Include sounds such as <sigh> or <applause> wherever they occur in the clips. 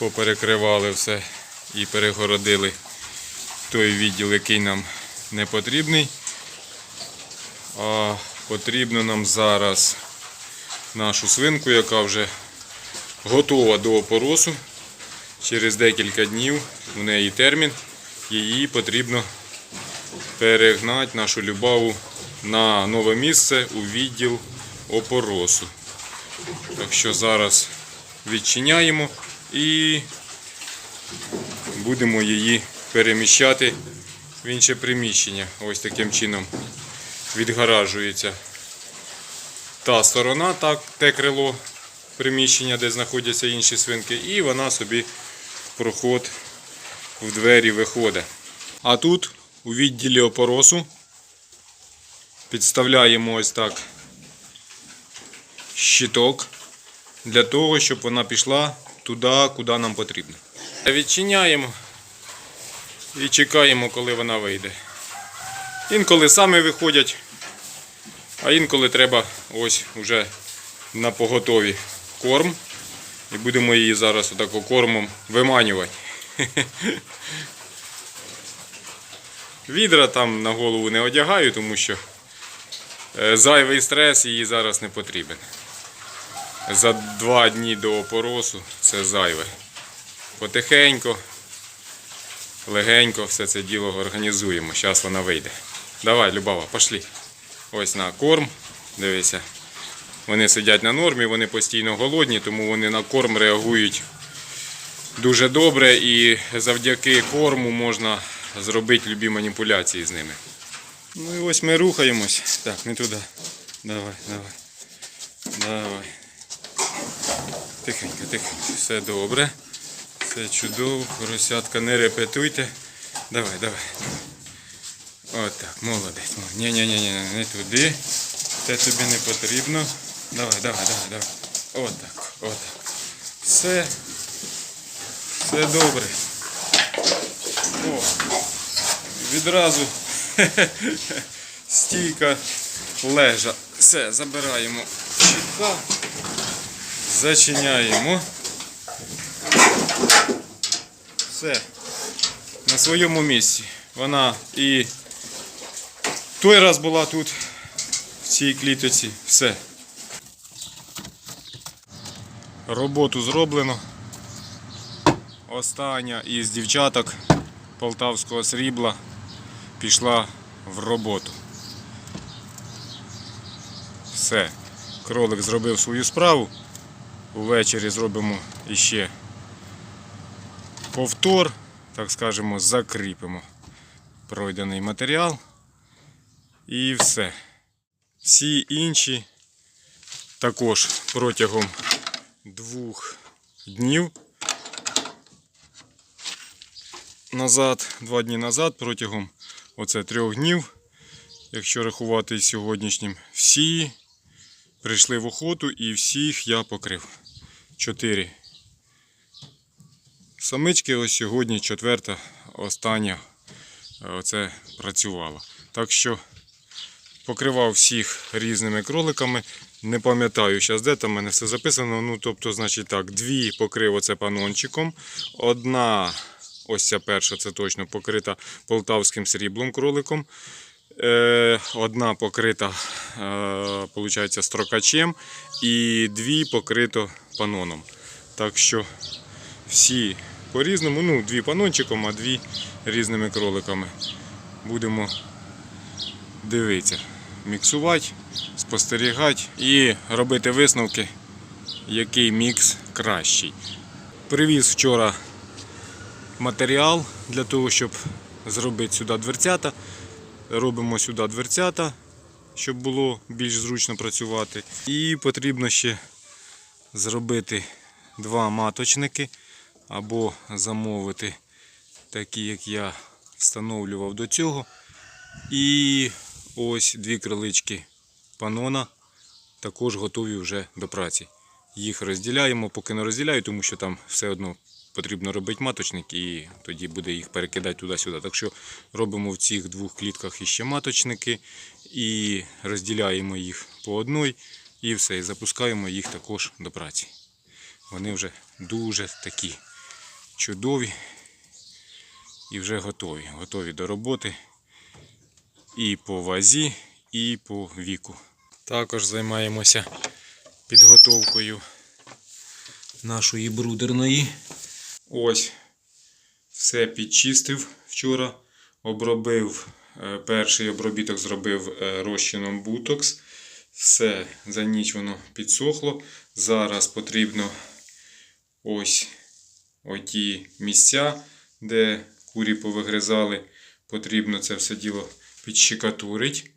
поперекривали все і перегородили той відділ, який нам не потрібний. А потрібно нам зараз нашу свинку, яка вже готова до опоросу. Через декілька днів у неї термін. Її потрібно перегнати нашу любаву на нове місце у відділ опоросу. Так що зараз відчиняємо і будемо її переміщати в інше приміщення. Ось таким чином відгаражується та сторона, так, те крило приміщення, де знаходяться інші свинки, і вона собі проход в двері виходить. А тут у відділі опоросу підставляємо ось так щиток для того, щоб вона пішла туди, куди нам потрібно. Відчиняємо і чекаємо, коли вона вийде. Інколи самі виходять, а інколи треба ось уже на поготові корм. І будемо її зараз отако кормом виманювати. <laughs> Відра там на голову не одягаю, тому що е, зайвий стрес їй зараз не потрібен. За два дні до опоросу це зайве. Потихенько, легенько все це діло організуємо. Зараз вона вийде. Давай, Любава, пошли. Ось на корм. Дивися. Вони сидять на нормі, вони постійно голодні, тому вони на корм реагують дуже добре і завдяки корму можна зробити любі маніпуляції з ними. Ну і ось ми рухаємось. Так, не туди. Давай, давай. Давай. Тихенько, тихенько. Все добре. Все чудово. Поросятка, не репетуйте. Давай, давай. От молодець. Ні, ні, ні, ні, не туди. Це тобі не потрібно. Давай, давай, давай, давай. От так, от так. Все. Все добре. О, відразу <laughs> стійка лежа. Все, забираємо щитка. Зачиняємо. Все. На своєму місці. Вона і той раз була тут, в цій клітоці. Все. Роботу зроблено. Остання із дівчаток полтавського срібла пішла в роботу. Все. Кролик зробив свою справу. Увечері зробимо іще повтор, так скажемо, закріпимо пройдений матеріал. І все. Всі інші також протягом двох днів назад, два дні назад, протягом оце трьох днів, якщо рахувати сьогоднішнім, всі прийшли в охоту і всіх я покрив. Чотири. Самички ось сьогодні четверта, остання е, оце працювала. Так що покривав всіх різними кроликами. Не пам'ятаю зараз, де там в мене все записано. Ну, тобто, значить так, дві покрив оце панончиком. Одна, ось ця перша, це точно покрита полтавським сріблом кроликом. Е, Одна покрита, е, получається, строкачем, і дві покрито паноном. Так що всі по-різному, ну, дві панончиком, а дві різними кроликами. Будемо дивитися, міксувати, спостерігати і робити висновки, який мікс кращий. Привіз вчора матеріал для того, щоб зробити сюди дверцята. Робимо сюди дверцята, щоб було більш зручно працювати. І потрібно ще зробити два маточники або замовити такі, як я встановлював до цього. І ось дві крилички панона також готові вже до праці. Їх розділяємо, поки не розділяю, тому що там все одно потрібно робити маточник і тоді буде їх перекидати туди-сюди. Так що робимо в цих двох клітках іще маточники і розділяємо їх по одній і все, і запускаємо їх також до праці. Вони вже дуже такі чудові і вже готові. Готові до роботи і по вазі, і по віку. Також займаємося підготовкою нашої брудерної. Ось все підчистив вчора, обробив. е, Перший обробіток зробив е, розчином бутокс. Все, за ніч воно підсохло. Зараз потрібно ось оті місця, де курі повигризали. Потрібно це все діло підщикатурить.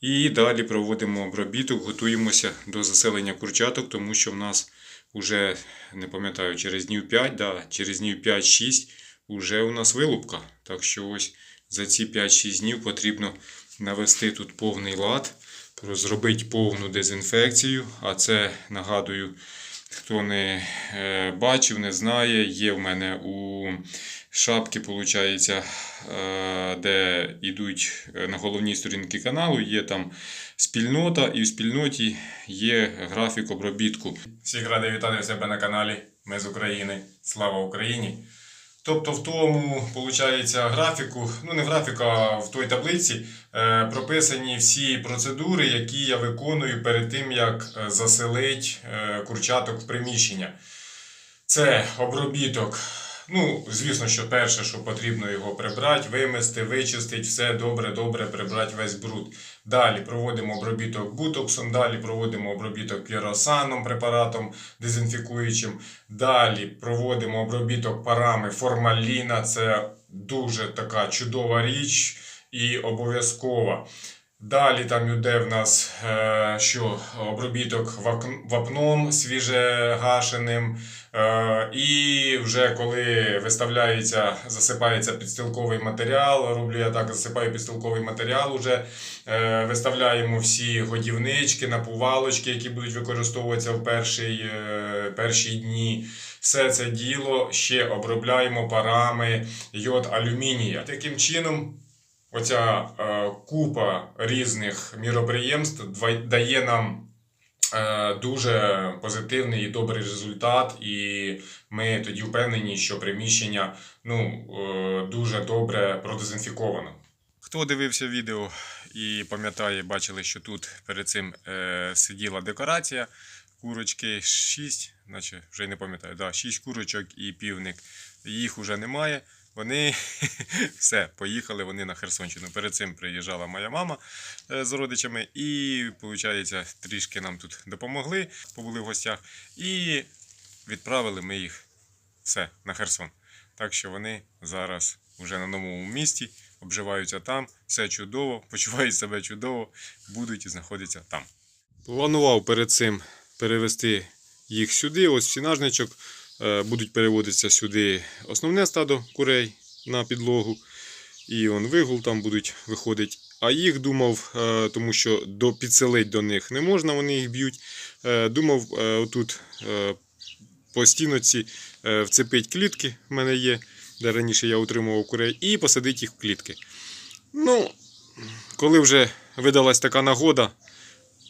І далі проводимо обробіток, готуємося до заселення курчаток, тому що в нас вже, не пам'ятаю, через днів 5, да, через днів 5-6 вже у нас вилупка. Так що ось за ці 5-6 днів потрібно навести тут повний лад, зробити повну дезінфекцію. А це, нагадую, хто не е, бачив, не знає, є в мене у шапки, виходить, е, де йдуть е, на головній сторінці каналу, є там спільнота, і в спільноті є графік обробітку. Всіх радий вітати в себе на каналі. Ми з України. Слава Україні! Тобто в тому, виходить, графіку, ну не графіку, а в той таблиці е, прописані всі процедури, які я виконую перед тим, як е, заселить е, курчаток в приміщення. Це обробіток. Ну, звісно, що перше, що потрібно його прибрати, вимести, вичистити, все добре-добре прибрати весь бруд. Далі проводимо обробіток бутоксом, далі проводимо обробіток піросаном, препаратом дезінфікуючим. Далі проводимо обробіток парами формаліна. Це дуже така чудова річ і обов'язкова. Далі там йде в нас е, що обробіток вапном свіжегашеним. Е, і вже коли виставляється, засипається підстилковий матеріал, роблю я так, засипаю підстилковий матеріал, уже е, виставляємо всі годівнички, напувалочки, які будуть використовуватися в перший, е, перші дні. Все це діло ще обробляємо парами йод алюмінія. Таким чином, оця купа різних міроприємств дає нам дуже позитивний і добрий результат, і ми тоді впевнені, що приміщення ну, е, дуже добре продезінфіковано. Хто дивився відео і пам'ятає, бачили, що тут перед цим е, сиділа декорація. Курочки 6, наче вже не пам'ятаю, да, 6 курочок і півник. Їх уже немає. Вони <laughs> все, поїхали вони на Херсонщину. Перед цим приїжджала моя мама е, з родичами, і, виходить, трішки нам тут допомогли, побули в гостях, і відправили ми їх все на Херсон. Так що вони зараз вже на новому місці, обживаються там, все чудово, <laughs> почувають себе чудово, будуть і знаходяться там. Планував перед цим перевести їх сюди, ось в сінажничок. Е, Будуть переводитися сюди основне стадо курей на підлогу. І он вигул там будуть виходити. А їх думав, е, тому що до, підселить до них не можна, вони їх б'ють. Е, Думав, отут по стіноці вцепить клітки, в мене є, де раніше я утримував курей, і посадити їх в клітки. Ну, коли вже видалась така нагода,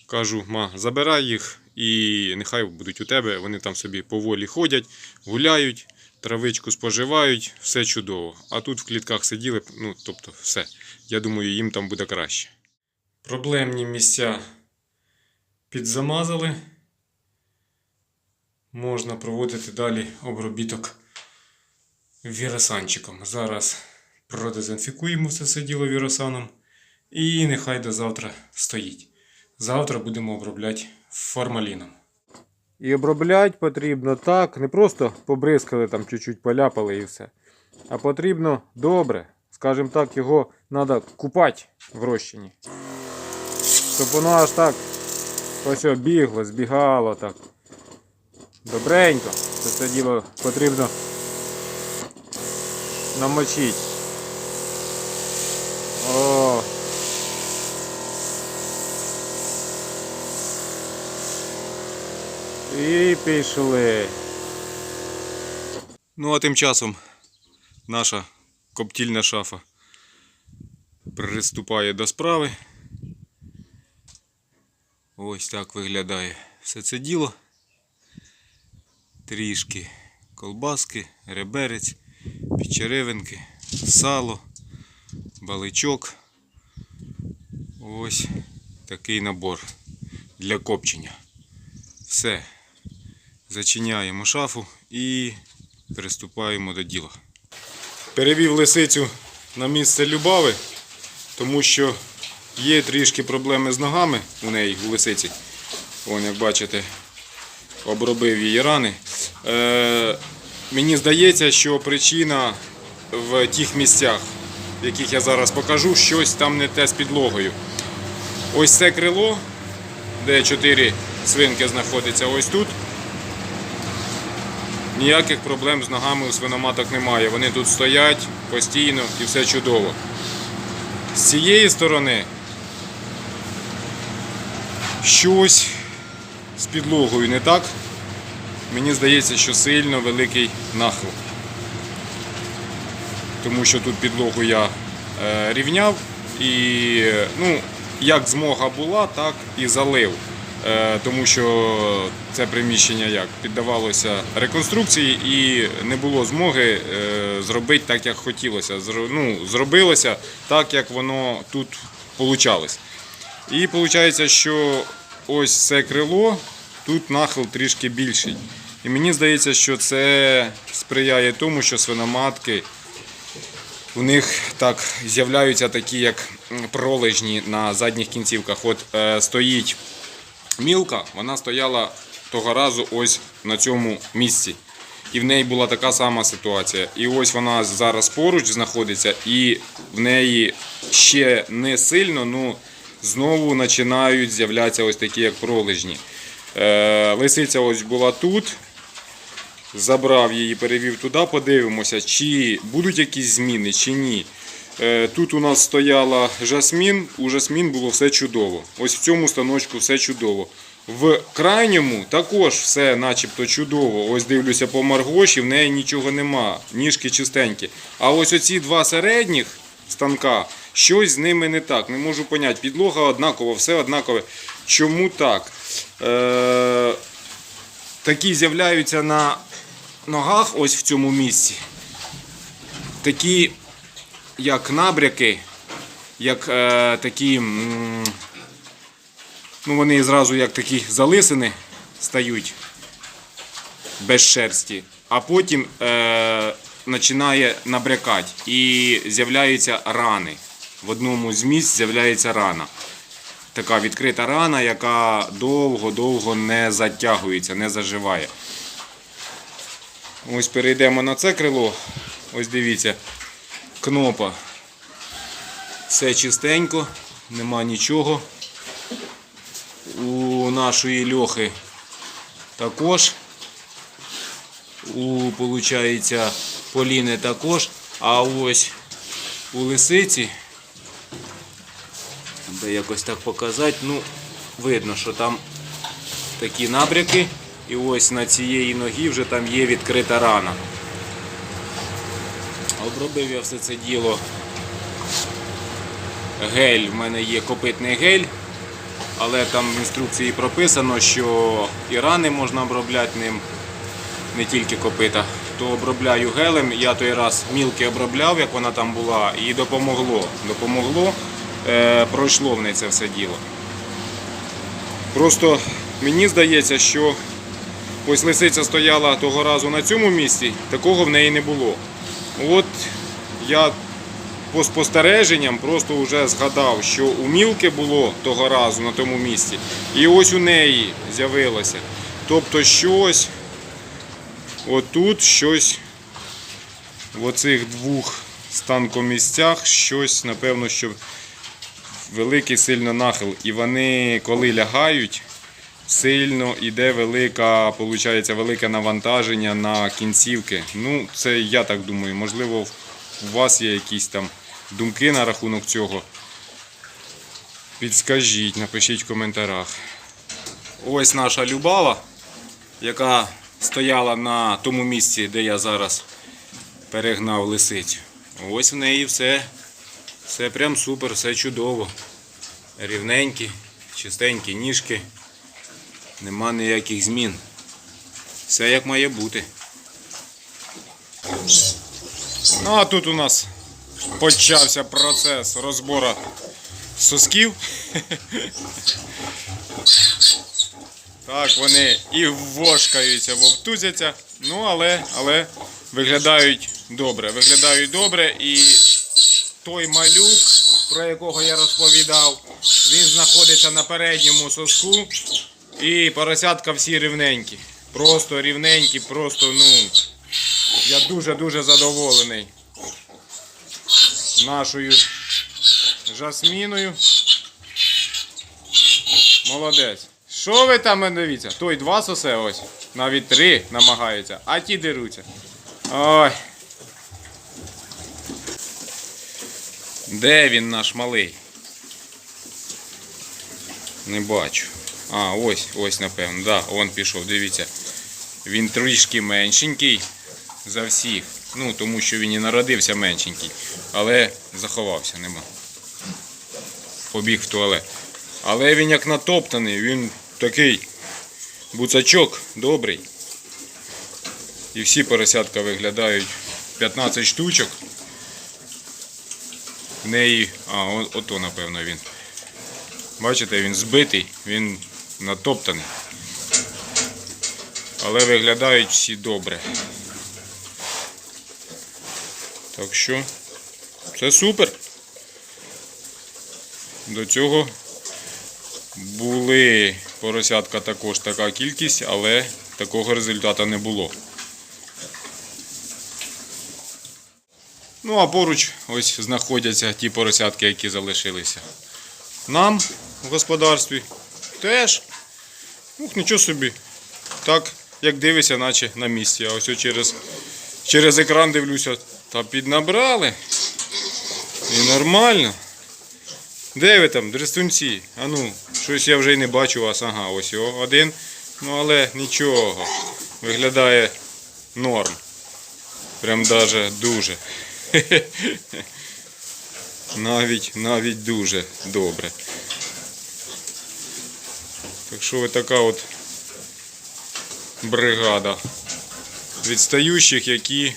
кажу, ма, забирай їх і нехай будуть у тебе. Вони там собі поволі ходять, гуляють, травичку споживають, все чудово. А тут в клітках сиділи, ну, тобто все. Я думаю, їм там буде краще. Проблемні місця підзамазали. Можна проводити далі обробіток віросанчиком. Зараз продезінфікуємо все це діло віросаном. І нехай до завтра стоїть. Завтра будемо обробляти формаліном. І обробляти потрібно так, не просто побризкали, там чуть-чуть поляпали і все. А потрібно добре, скажімо так, його треба купати в розчині. Щоб воно аж так ось бігло, збігало так. Добренько. Це все діло потрібно намочити. І пішли. Ну, а тим часом наша коптільна шафа приступає до справи. Ось так виглядає все це діло. Трішки колбаски, реберець, підчеревинки, сало, баличок. Ось такий набор для копчення. Все. Зачиняємо шафу і приступаємо до діла. Перевів лисицю на місце Любави, тому що є трішки проблеми з ногами у неї, у лисиці. Вон, як бачите, обробив її рани. Е, мені здається, що причина в тих місцях, в яких я зараз покажу, щось там не те з підлогою. Ось це крило, де чотири свинки знаходяться ось тут. Ніяких проблем з ногами у свиноматок немає. Вони тут стоять постійно і все чудово. З цієї сторони щось з підлогою не так. Мені здається, що сильно великий нахил. Тому що тут підлогу я е, рівняв і ну, як змога була, так і залив. Е, тому що це приміщення як піддавалося реконструкції і не було змоги е, зробити так, як хотілося. Ну, зробилося так, як воно тут получалось. І виходить, що ось це крило, тут нахил трішки більший. І мені здається, що це сприяє тому, що свиноматки у них так з'являються такі, як пролежні на задніх кінцівках. От е, стоїть мілка, вона стояла того разу ось на цьому місці. І в неї була така сама ситуація. І ось вона зараз поруч знаходиться, і в неї ще не сильно, ну знову починають з'являтися ось такі, як пролежні. Е, лисиця ось була тут. Забрав її, перевів туди, подивимося, чи будуть якісь зміни, чи ні. Е, Тут у нас стояла жасмін, у жасмін було все чудово. Ось в цьому станочку все чудово. В крайньому також все начебто чудово. Ось дивлюся по маргоші, в неї нічого нема, ніжки чистенькі. А ось оці два середніх станка, щось з ними не так. Не можу поняти. Підлога однакова, все однакове. Чому так? Е- такі з'являються на ногах, ось в цьому місці. Такі, як набряки, як е, такі. Ну, вони зразу як такі залисини стають без шерсті, а потім е, починає набрякати і з'являються рани. В одному з місць з'являється рана. Така відкрита рана, яка довго-довго не затягується, не заживає. Ось перейдемо на це крило. Ось дивіться, кнопа. Все чистенько, нема нічого. У нашої льохи також. У, получається, Поліни також. А ось у лисиці, де якось так показати, ну, видно, що там такі набряки. І ось на цієї ногі вже там є відкрита рана. Обробив я все це діло. Гель, в мене є копитний гель, але там в інструкції прописано, що і рани можна обробляти ним, не тільки копита. То обробляю гелем. Я той раз мілки обробляв, як вона там була, і допомогло. Допомогло, е, пройшло в неї це все діло. Просто мені здається, що ось лисиця стояла того разу на цьому місці, такого в неї не було. От я по спостереженням просто вже згадав, що у мілки було того разу на тому місці, і ось у неї з'явилося. Тобто щось отут, щось в оцих двох станкомісцях, щось, напевно, що великий сильно нахил. І вони, коли лягають, сильно йде велика, получається, велике навантаження на кінцівки. Ну, це я так думаю. Можливо, у вас є якісь там думки на рахунок цього. Підскажіть, напишіть в коментарях. Ось наша Любава, яка стояла на тому місці, де я зараз перегнав лисицю. Ось в неї все, все прям супер, все чудово. Рівненькі, чистенькі ніжки. Нема ніяких змін. Все як має бути. Ну а тут у нас почався процес розбору сосків. <laughs> Так, вони і вошкаються, вовтузяться, ну але, але виглядають добре. Виглядають добре і той малюк, про якого я розповідав, він знаходиться на передньому соску і поросятка всі рівненькі. Просто рівненькі, просто, ну, я дуже-дуже задоволений нашою жасміною. Молодець. Що ви там дивіться? Той два сосе ось. Навіть три намагається, а ті деруться. Ой. Де він наш малий? Не бачу. А, ось, ось, напевно. Да, он пішов, дивіться. Він трішки меншенький за всіх. Ну, тому що він і народився меншенький. Але заховався, нема. Побіг в туалет. Але він як натоптаний, він такий буцачок добрий. І всі поросятка виглядають 15 штучок. В неї. А, ото, напевно, він. Бачите, він збитий, він натоптаний. Але виглядають всі добре. Так що це супер. До цього були поросятка також така кількість, але такого результату не було. Ну а поруч ось знаходяться ті поросятки, які залишилися. Нам в господарстві теж. Ух, нічого собі. Так, як дивишся, наче на місці. А ось через, через екран дивлюся, та піднабрали. І нормально. Де ви там, дрестунці? А ну, щось я вже й не бачу вас. Ага, ось о, один. Ну але нічого. Виглядає норм. Прям даже дуже. <laughs> Навіть, навіть дуже добре. Так що ви така от бригада відстаючих, які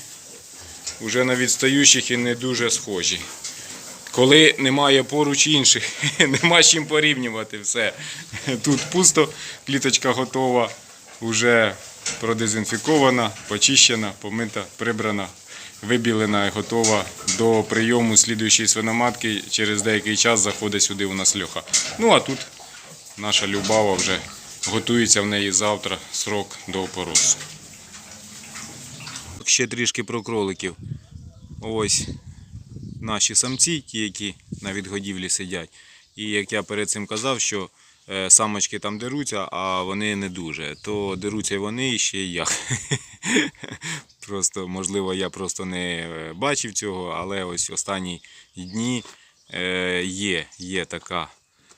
вже на відстаючих і не дуже схожі. Коли немає поруч інших, <laughs> нема чим порівнювати все. Тут пусто, кліточка готова, вже продезінфікована, почищена, помита, прибрана, вибілена і готова до прийому слідуючої свиноматки. Через деякий час заходить сюди у нас льоха. Ну а тут наша Любава вже готується в неї завтра срок до опоросу. Ще трішки про кроликів. Ось наші самці, ті, які на відгодівлі сидять. І як я перед цим казав, що е, самочки там деруться, а вони не дуже, то деруться вони і ще й я. <laughs> Просто, можливо, я просто не е, бачив цього, але ось останні дні е, є, є така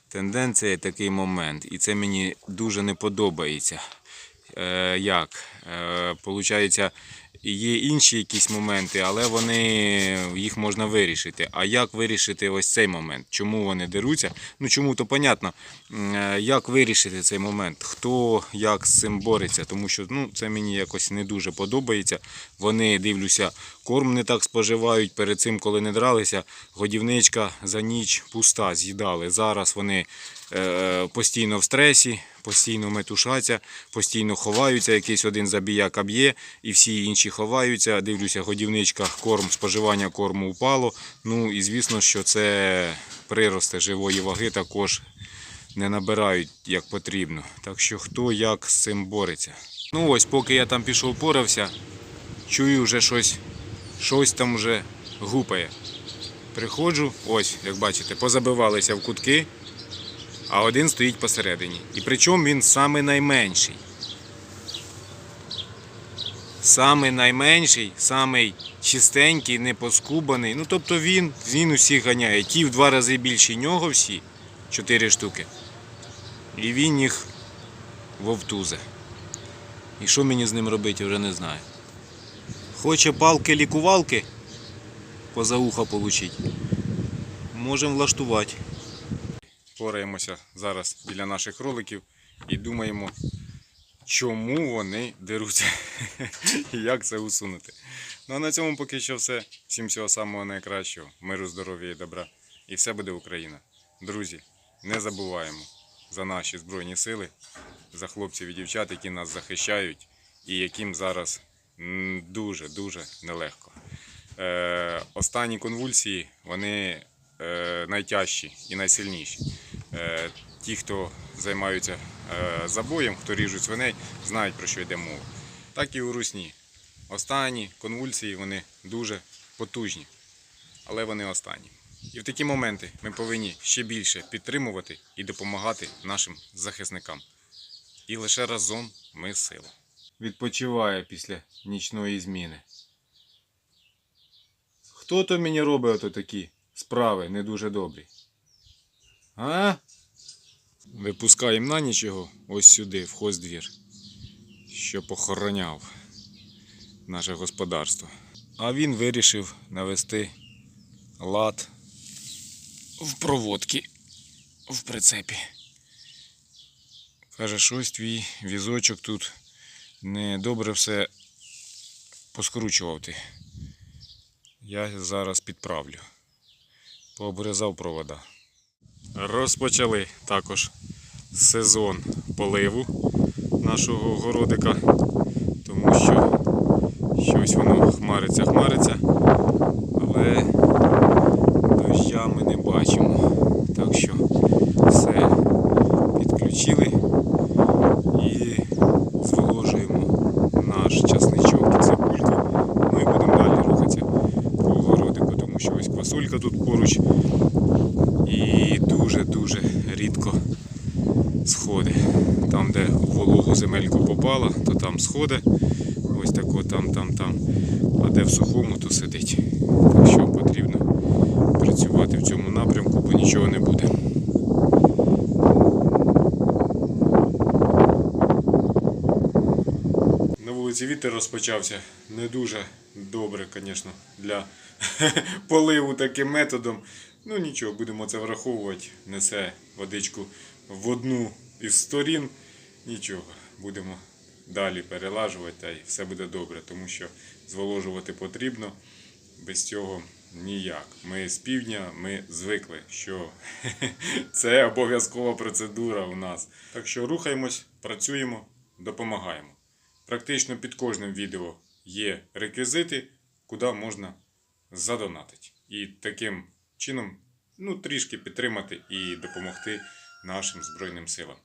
тенденція, такий момент. І це мені дуже не подобається. Е, як? Е, Получається, є інші якісь моменти, але вони їх можна вирішити. А як вирішити ось цей момент? Чому вони деруться? Ну чому то понятно. Е, Як вирішити цей момент? Хто як з цим бореться? Тому що ну, це мені якось не дуже подобається. Вони дивлюся, корм не так споживають. Перед цим, коли не дралися, годівничка за ніч пуста з'їдали. Зараз вони постійно в стресі, постійно метушаться, постійно ховаються. Якийсь один забіяка б'є, і всі інші ховаються. Дивлюся, годівничка, корм, споживання корму упало. Ну і звісно, що це прирости живої ваги також не набирають як потрібно. Так що хто як з цим бореться. Ну ось, поки я там пішов порався, чую вже щось, щось там вже гупає. Приходжу, ось, як бачите, позабивалися в кутки, а один стоїть посередині. І причому він саме найменший. Самий найменший, самий чистенький, непоскубаний. Ну тобто він, він усіх ганяє. Ті в два рази більші нього всі, чотири штуки. І він їх вовтузе. І що мені з ним робити, вже не знаю. Хоче палки-лікувалки поза уха получить. Можемо влаштувати. Пораємося зараз біля наших кроликів і думаємо, чому вони деруться <laughs> і як це усунути. Ну а на цьому поки що все. Всім всього самого найкращого, миру, здоров'я і добра. І все буде Україна. Друзі, не забуваємо за наші Збройні Сили, за хлопців і дівчат, які нас захищають і яким зараз дуже-дуже нелегко. Е, останні конвульсії вони е, найтяжчі і найсильніші. Е, ті, хто займаються е, забоєм, хто ріжуть свиней, знають про що йде мова. Так і у русні. Останні конвульсії вони дуже потужні, але вони останні. І в такі моменти ми повинні ще більше підтримувати і допомагати нашим захисникам. І лише разом ми сила. Відпочиває після нічної зміни. Хто то мені робить ото такі справи не дуже добрі? А? Випускаємо на ніч його ось сюди, в хоздвір, щоб охороняв наше господарство. А він вирішив навести лад в проводці в прицепі. Каже, щось твій візочок тут недобре все поскручував ти. Я зараз підправлю. Пообрізав провода. Розпочали також сезон поливу нашого городика, тому що щось воно хмариться, хмариться, але доща ми не бачимо. Так що все підключили і зволожуємо наш часничок, цибульку. Ну і будемо далі рухатися по огородику, тому що ось квасолька тут поруч і дуже-дуже рідко сходи. Там, де у вологу земельку попала, то сходи. Ось тако там, там, там. А де в сухому, то сидить. Так що потрібно працювати в цьому напрямку, бо нічого не буде. На вулиці вітер розпочався. Не дуже добре, звісно, для <laughs> поливу таким методом. Ну нічого, будемо це враховувати. Несе водичку в одну із сторін. Нічого, будемо далі перелажувати, й все буде добре, тому що зволожувати потрібно. Без цього ніяк. Ми з півдня, ми звикли, що <laughs> це обов'язкова процедура у нас. Так що рухаємось, працюємо, допомагаємо. Практично під кожним відео є реквізити, куди можна задонатити. І таким чином ну, трішки підтримати і допомогти нашим Збройним силам.